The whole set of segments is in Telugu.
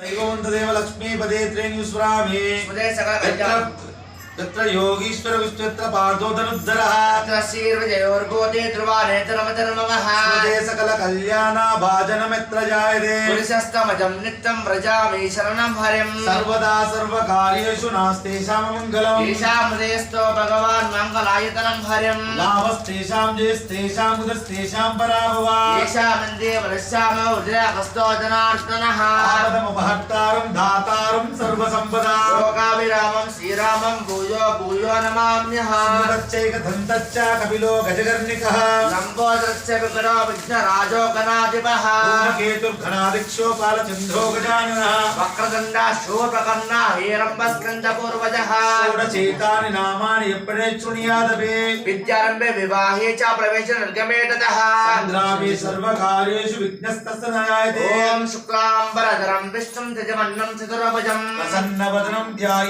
దైవం దేవ లక్ష్మీపదే త్రేణ్యుస్వామి तत्र योगीश्वर विश्वत्र पार्थो धनुद्धरः तस्यैर्विजयोर्भूते ध्रुवाने चरमचरममः स्वदे सकल कल्याणा भाजनमित्र जायते पुरुषस्तमजं नित्यं व्रजामि शरणं हरिं सर्वदा सर्वकार्येषु नास्तेषां मङ्गलम्। तेषां हृदयस्थो भगवान् मङ्गलायतनं हरिं लाभस्तेषां जयस्तेषां मुदस्तेषां पराभवान् येषामिन्दे वरश्यामो हृदयकस्तो जनार्दनः। आपदमुपहर्तारं दातारं सर्वसम्पदा। नमामि रामं श्रीरामं भूयो भूयो नमाम्यहश्चैकदन्तश्च कपिलो गजगर्णिकः लम्बोदश्च विकरो विघ्नराजो गणाधिपः केतुर्घनादिक्षो पालचन्द्रो गजाननः वक्रदण्डा शूर्पकर्णा हेरम्बस्कन्दपूर्वजः चेतानि नामानि यप्पणे शृणुयादपि विद्यारम्भे विवाहे च प्रवेश निर्गमे ततः सन्द्रापि सर्वकार्येषु विघ्नस्तस्य नयायते ॐ शुक्लाम्बरधरं विष्णुं ध्वजमन्नं चतुरभजं प्रसन्नवदनं ध्याय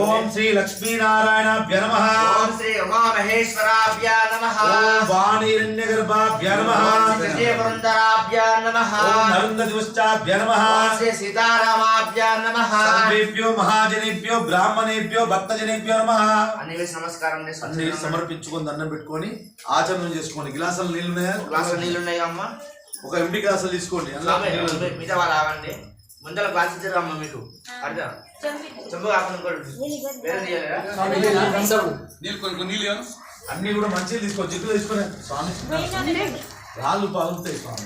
ఓం శ్రీ లక్ష్మీనారాయణాభ్య నమ. ఓం శ్రీ ఉమామహేశ్వరాభ్య నమః. ఓం వాణీరణ్యగర్భాభ్య నమ. ఓం శ్రీ విజయపురంధరాభ్య నమః. ఓం నరుందదివశ్చాభ్య నమ. ఓం శ్రీ సీతారామాభ్య నమః. సర్వేభ్యో మహాజనేభ్యో బ్రాహ్మణేభ్యో భక్తజనేభ్యో నమ. అన్ని నమస్కారం అన్ని సమర్పించుకొని దండం పెట్టుకొని ఆచరణ చేసుకోండి. గ్లాసులు నీళ్ళు ఉన్నాయా గ్లాసు నీళ్ళు ఉన్నాయి అమ్మ ఒక ఎండి గ్లాసులు తీసుకోండి. మిగతా వాళ్ళు రావండి ముందర గ్లాస్ ఇచ్చారు అమ్మ మీకు. అర్థం చెంబు కాకుండా వేరే తీయలేదా నీళ్ళు కొన్ని కొన్ని నీళ్ళు అన్ని కూడా మంచిగా తీసుకో జిడ్డు తీసుకునే. స్వామి రాళ్ళు పాలుతాయి స్వామి.